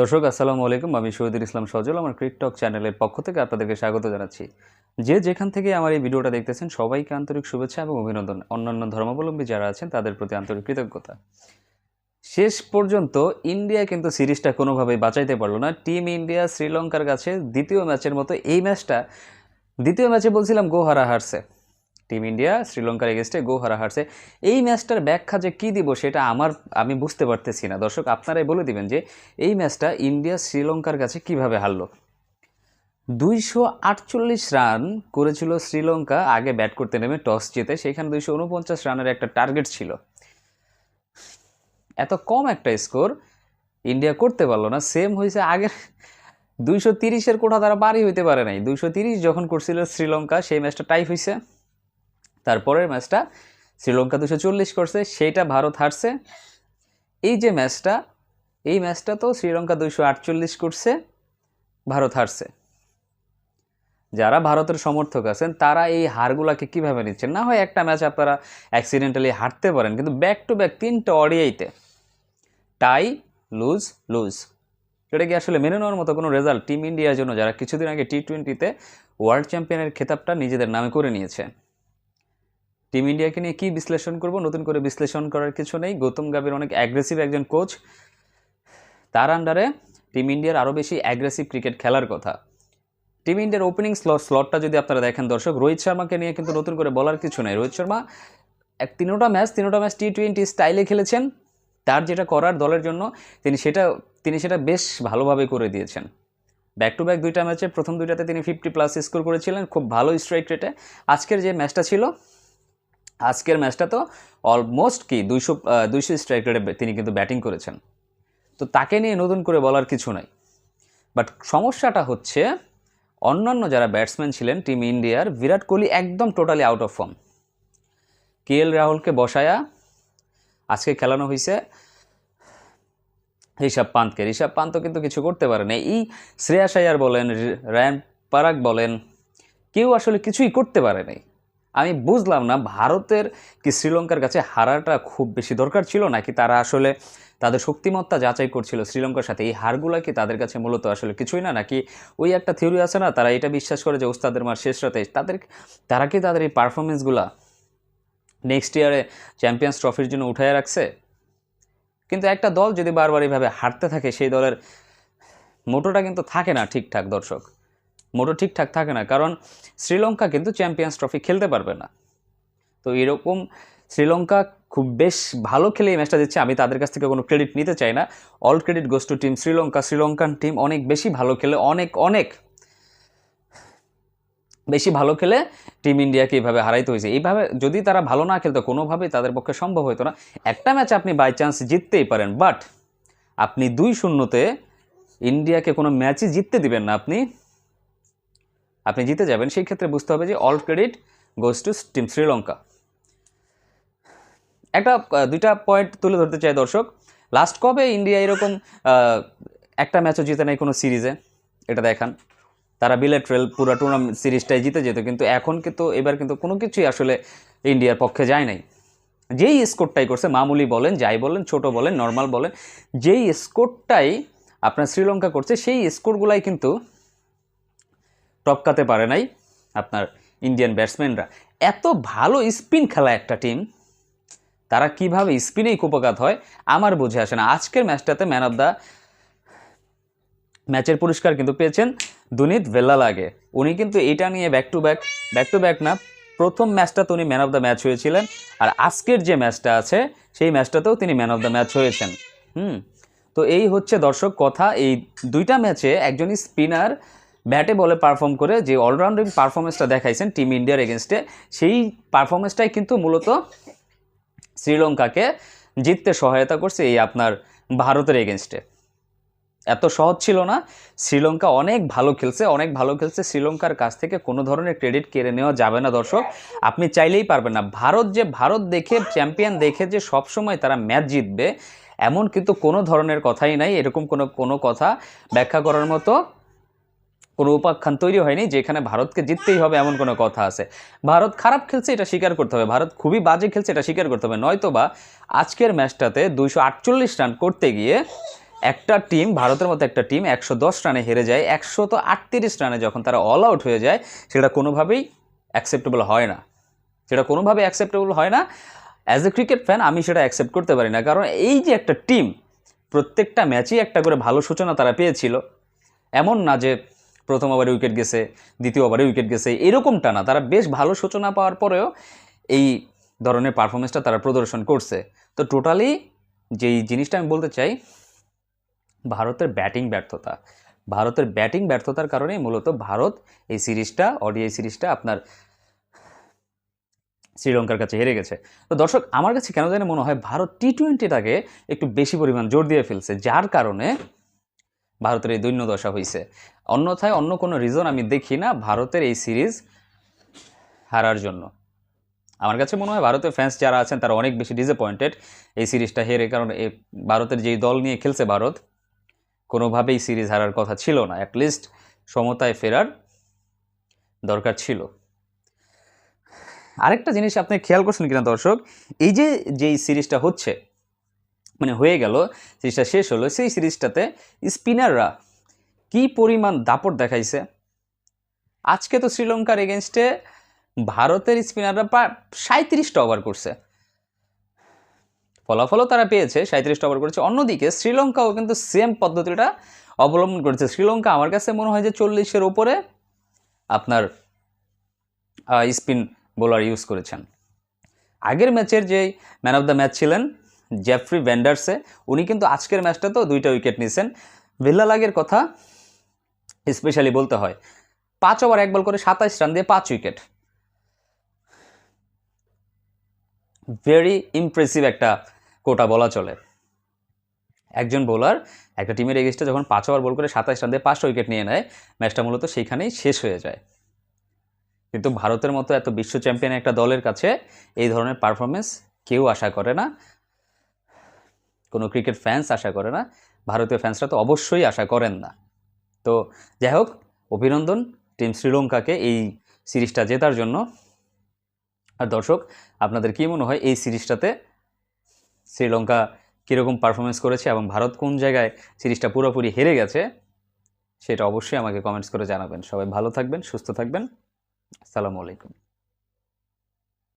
দর্শক, আসসালামু আলাইকুম। আমি শহীদুল ইসলাম সজল, আমার ক্রিকটক চ্যানেলের পক্ষ থেকে আপনাদেরকে স্বাগত জানাচ্ছি। যে যেখান থেকে আমার এই ভিডিওটা দেখতেছেন, সবাইকে আন্তরিক শুভেচ্ছা এবং অভিনন্দন। অন্যান্য ধর্মাবলম্বী যারা আছেন, তাদের প্রতি আন্তরিক কৃতজ্ঞতা। শেষ পর্যন্ত ইন্ডিয়া কিন্তু সিরিজটা কোনোভাবেই বাঁচাইতে পারল না। টিম ইন্ডিয়া শ্রীলঙ্কার কাছে দ্বিতীয় ম্যাচের মতো এই ম্যাচটা, দ্বিতীয় ম্যাচে বলছিলাম গোহারা হারছে। টিম ইন্ডিয়া শ্রীলঙ্কার এগেস্টে গোহারা হারছে। এই ম্যাচটার ব্যাখ্যা যে কী দিব সেটা আমার, আমি বুঝতে পারতেছি না। দর্শক, আপনারাই বলে দিবেন যে এই ম্যাচটা ইন্ডিয়া শ্রীলঙ্কার কাছে কীভাবে হারলো। দুইশো আটচল্লিশ রান করেছিল শ্রীলঙ্কা আগে ব্যাট করতে নেমে টস জিতে। সেখানে দুইশো উনপঞ্চাশ রানের একটা টার্গেট ছিল। এত কম একটা স্কোর ইন্ডিয়া করতে পারল না। সেম হয়েছে আগের দুইশো তিরিশের কোঠা তারা বাড়ি হইতে পারে নাই। দুইশো তিরিশ যখন করছিল শ্রীলঙ্কা সেই ম্যাচটা টাই হয়েছে তারপরের ম্যাচটা শ্রীলঙ্কা দুশো চল্লিশ করছে সেইটা ভারত হারছে। এই যে ম্যাচটা, এই ম্যাচটা তো শ্রীলঙ্কা দুশো আটচল্লিশ করছে, ভারত হারছে। যারা ভারতের সমর্থক আছেন, তারা এই হারগুলাকে কীভাবে নিচ্ছেন? না হয় একটা ম্যাচ আপনারা অ্যাক্সিডেন্টালি হারতে পারেন, কিন্তু ব্যাক টু ব্যাক তিনটা অডিয়াইতে টাই লুজ লুজ এটা কি আসলে মেনে নেওয়ার মতো কোনো রেজাল্ট টিম ইন্ডিয়ার জন্য যারা কিছুদিন আগে টি টোয়েন্টিতে ওয়ার্ল্ড চ্যাম্পিয়নের খেতাবটা নিজেদের নামে করে নিয়েছে। টিম ইন্ডিয়াকে নিয়ে কী বিশ্লেষণ করব? নতুন করে বিশ্লেষণ করার কিছু নেই। গৌতম গাভীর অনেক অ্যাগ্রেসিভ একজন কোচ তার আন্ডারে টিম ইন্ডিয়ার আরও বেশি অ্যাগ্রেসিভ ক্রিকেট খেলার কথা। টিম ইন্ডিয়ার ওপেনিং স্লট স্লটটা যদি আপনারা দেখেন দর্শক, রোহিত শর্মাকে নিয়ে কিন্তু নতুন করে বলার কিছু নেই। রোহিত শর্মা এক তিনোটা ম্যাচ তিনোটা ম্যাচ টি টোয়েন্টি স্টাইলে খেলেছেন। তার যেটা করার দলের জন্য তিনি সেটা তিনি সেটা বেশ ভালোভাবে করে দিয়েছেন। ব্যাক টু ব্যাক দুইটা ম্যাচে প্রথম দুইটাতে তিনি ফিফটি প্লাস স্কোর করেছিলেন। খুব ভালো স্ট্রাইক রেটে আজকের যে ম্যাচটা ছিল আজকের ম্যাচটা তো অলমোস্ট কি দুইশো দুইশো স্ট্রাইক রেটে তিনি কিন্তু ব্যাটিং করেছেন। তো তাকে নিয়ে নতুন করে বলার কিছু নাই। বাট সমস্যাটা হচ্ছে, অন্যান্য যারা ব্যাটসম্যান ছিলেন টিম ইন্ডিয়ার বিরাট কোহলি একদম totally out of form K L রাহুলকে বসায়া আজকে খেলানো হয়েছে ঋষভ পান্তকে, ঋষভ পান্ত কিন্তু কিছু করতে পারে না এই শ্রেয়াস বলেন রায়ান পারাক বলেন, কেউ আসলে কিছুই করতে পারে নাই। আমি বুঝলাম না, ভারতের কি শ্রীলঙ্কার কাছে হারাটা খুব বেশি দরকার ছিল নাকি তারা আসলে তাদের শক্তিমত্তা যাচাই করছিল শ্রীলঙ্কার সাথে? এই হারগুলা কি তাদের কাছে মূলত আসলে কিছুই না নাকি ওই একটা থিওরি আছে না, তারা এটা বিশ্বাস করে যে ওস্তাদের মার শেষ রাতে তাদের তারা কি তাদের এই পারফরমেন্সগুলা নেক্সট ইয়ারে চ্যাম্পিয়ন্স ট্রফির জন্য উঠায় রাখছে? কিন্তু একটা দল যদি বারবার এইভাবে হারতে থাকে, সেই দলের মোটোটা কিন্তু থাকে না ঠিকঠাক, দর্শক। মোটো ঠিকঠাক থাকে না, কারণ শ্রীলঙ্কা কিন্তু চ্যাম্পিয়ন্স ট্রফি খেলতে পারবে না। তো এরকম শ্রীলঙ্কা খুব বেশ ভালো খেলে এই ম্যাচটা দিচ্ছে, আমি তাদের কাছ থেকে কোনো ক্রেডিট নিতে চাই না। All credit goes to team Sri Lanka Sri Lankan team অনেক বেশি ভালো খেলে, অনেক অনেক বেশি ভালো খেলে টিম ইন্ডিয়াকে এইভাবে হারাইতে হয়েছে। এইভাবে যদি তারা ভালো না খেলতো, কোনোভাবেই তাদের পক্ষে সম্ভব হতো না। একটা ম্যাচ আপনি বাই চান্স জিততেই পারেন বাট আপনি দুই শূন্যতে ইন্ডিয়াকে কোনো ম্যাচই জিততে দিবেন না আপনি। আপনি জিতে যাবেন, সেই ক্ষেত্রে বুঝতে হবে যে all credit goes to team Sri Lanka. একটা দুইটা পয়েন্ট তুলে ধরতে চাই দর্শক। লাস্ট কবে ইন্ডিয়া এরকম একটা ম্যাচও জিতে নেয় কোনো সিরিজে এটা দেখান। তারা বিলেট্রেল পুরো টুর্নামেন্ট সিরিজটাই জিতে যেত, কিন্তু এখন কিন্তু, এবার কিন্তু কোনো কিছুই আসলে ইন্ডিয়ার পক্ষে যায় নাই। যেই স্কোরটাই করছে, মামুলি বলেন, যাই বলেন, ছোট বলেন নর্মাল বলেন, যেই স্কোরটাই আপনার শ্রীলঙ্কা করছে, সেই স্কোরগুলাই কিন্তু টপকাতে পারে নাই আপনার ইন্ডিয়ান ব্যাটসম্যানরা এত ভালো স্পিন খেলা একটা টিম তারা কীভাবে স্পিনেই কুপকাত হয়, আমার বুঝে আসে না। আজকের ম্যাচটাতে ম্যান অফ দ্য ম্যাচের পুরস্কার কিন্তু পেয়েছেন দুনিত ভেল্লা লাগে উনি কিন্তু এটা নিয়ে back to back back to back না, প্রথম ম্যাচটাতে উনি ম্যান অফ দ্য ম্যাচ হয়েছিলেন, আর আজকের যে ম্যাচটা আছে, সেই ম্যাচটাতেও তিনি ম্যান অফ দ্য ম্যাচ হয়েছেন। হুম, তো এই হচ্ছে দর্শক কথা, এই দুইটা ম্যাচে একজন স্পিনার ব্যাটে বলে পারফর্ম করে যে অলরাউন্ডিং পারফরমেন্সটা দেখাইছেন টিম ইন্ডিয়ার এগেনস্টে সেই পারফরমেন্সটাই কিন্তু মূলত শ্রীলঙ্কাকে জিততে সহায়তা করছে এই আপনার ভারতের এগেনস্টে এত সহজ ছিল না। শ্রীলঙ্কা অনেক ভালো খেলছে, অনেক ভালো খেলছে। শ্রীলঙ্কার কাছ থেকে কোনো ধরনের ক্রেডিট কেড়ে নেওয়া যাবে না দর্শক। আপনি চাইলেই পারবেন না। ভারত যে, ভারত দেখে চ্যাম্পিয়ন দেখে যে সবসময় তারা ম্যাচ জিতবে, এমন কিন্তু কোনো ধরনের কথাই নাই। এরকম কোনো কোনো কথা ব্যাখ্যা করার মতো কোনো উপাখ্যান তৈরি হয়নি যেখানে ভারতকে জিততেই হবে এমন কোনো কথা আছে। ভারত খারাপ খেলছে এটা স্বীকার করতে হবে। ভারত খুবই বাজে খেলছে এটা স্বীকার করতে হবে। নয়তো বা আজকের ম্যাচটাতে দুইশো আটচল্লিশ রান করতে গিয়ে একটা টিম, ভারতের মতো একটা টিম একশো দশ রানে হেরে যায়। একশো তো আটত্রিশ রানে যখন তারা অল আউট হয়ে যায়, সেটা কোনোভাবেই অ্যাকসেপ্টেবল হয় না। সেটা কোনোভাবে অ্যাকসেপ্টেবল হয় না। অ্যাজ এ ক্রিকেট ফ্যান আমি সেটা অ্যাকসেপ্ট করতে পারি না। কারণ এই যে একটা টিম, প্রত্যেকটা ম্যাচেই একটা করে ভালো সূচনা তারা পেয়েছিল। এমন না যে প্রথম ওভারে উইকেট গেছে, দ্বিতীয় ওভারে উইকেট গেছে, এরকমটা না। তারা বেশ ভালো সূচনা পাওয়ার পরেও এই ধরনের পারফরমেন্সটা তারা প্রদর্শন করছে। তো টোটালি যেই জিনিসটা আমি বলতে চাই, ভারতের ব্যাটিং ব্যর্থতা। ভারতের ব্যাটিং ব্যর্থতার কারণেই মূলত ভারত এই সিরিজটা অডিআই সিরিজটা আপনার শ্রীলঙ্কার কাছে হেরে গেছে। তো দর্শক, আমার কাছে কেন জানি মনে হয় ভারত টি টোয়েন্টিটাকে একটু বেশি পরিমাণ জোর দিয়ে ফেলছে, যার কারণে ভারতের এই দৈন্য দশা হয়েছে অন্যথায় অন্য কোনো রিজন আমি দেখি না ভারতের এই সিরিজ হারার জন্য। আমার কাছে মনে হয় ভারতের ফ্যান্স যারা আছেন তারা অনেক বেশি ডিসঅ্যাপয়েন্টেড এই সিরিজটা হেরে, কারণ এই ভারতের যেই দল নিয়ে খেলছে ভারত, কোনোভাবেই সিরিজ হারার কথা ছিল না। অ্যাটলিস্ট সমতায় ফেরার দরকার ছিল। আরেকটা জিনিস আপনি খেয়াল করছেন কিনা দর্শক, এই যে, যেই সিরিজটা হচ্ছে মানে হয়ে গেল সিরিজটা শেষ হলো, সেই সিরিজটাতে স্পিনাররা কি পরিমাণ দাপট দেখাইছে? আজকে তো শ্রীলঙ্কার এগেনস্টে ভারতের স্পিনাররা প্রায় সাঁত্রিশটা ওভার করছে। ফলাফলও তারা পেয়েছে সাঁত্রিশটা ওভার করেছে। অন্যদিকে শ্রীলঙ্কাও কিন্তু সেম পদ্ধতিটা অবলম্বন করেছে। শ্রীলঙ্কা আমার কাছে মনে হয় যে চল্লিশের ওপরে আপনার স্পিন বোলার ইউজ করেছেন। আগের ম্যাচের যে ম্যান অফ দ্য ম্যাচ ছিলেন জেফ্রি ভ্যান্ডার্সে উনি কিন্তু আজকের ম্যাচটা তো দুইটা উইকেট নিয়েছেন। ভিল্লালাগের কথা স্পেশালি বলতে হয়। পাঁচ ওভার এক বল করে সাতাইশ রান দিয়ে পাঁচ উইকেট ভেরি ইমপ্রেসিভ একটা কোটা বলা চলে। একজন বোলার একটা টিমের এগেস্টে যখন পাঁচ ওভার বল করে সাতাইশ রান দিয়ে পাঁচটা উইকেট নিয়ে নেয় ম্যাচটা মূলত সেইখানেই শেষ হয়ে যায়। কিন্তু ভারতের মতো এত বিশ্ব চ্যাম্পিয়ন একটা দলের কাছে এই ধরনের পারফরমেন্স কেউ আশা করে না। কোনো ক্রিকেট ফ্যান্স আশা করে না, ভারতীয় ফ্যান্সরা তো অবশ্যই আশা করেন না। তো যাই হোক, অভিনন্দন টিম শ্রীলঙ্কাকে এই সিরিজটা জেতার জন্য। আর দর্শক, আপনাদের কী মনে হয় এই সিরিজটাতে শ্রীলঙ্কা কীরকম পারফরমেন্স করেছে এবং ভারত কোন জায়গায় সিরিজটা পুরোপুরি হেরে গেছে, সেটা অবশ্যই আমাকে কমেন্টস করে জানাবেন। সবাই ভালো থাকবেন, সুস্থ থাকবেন। আসসালামু আলাইকুম।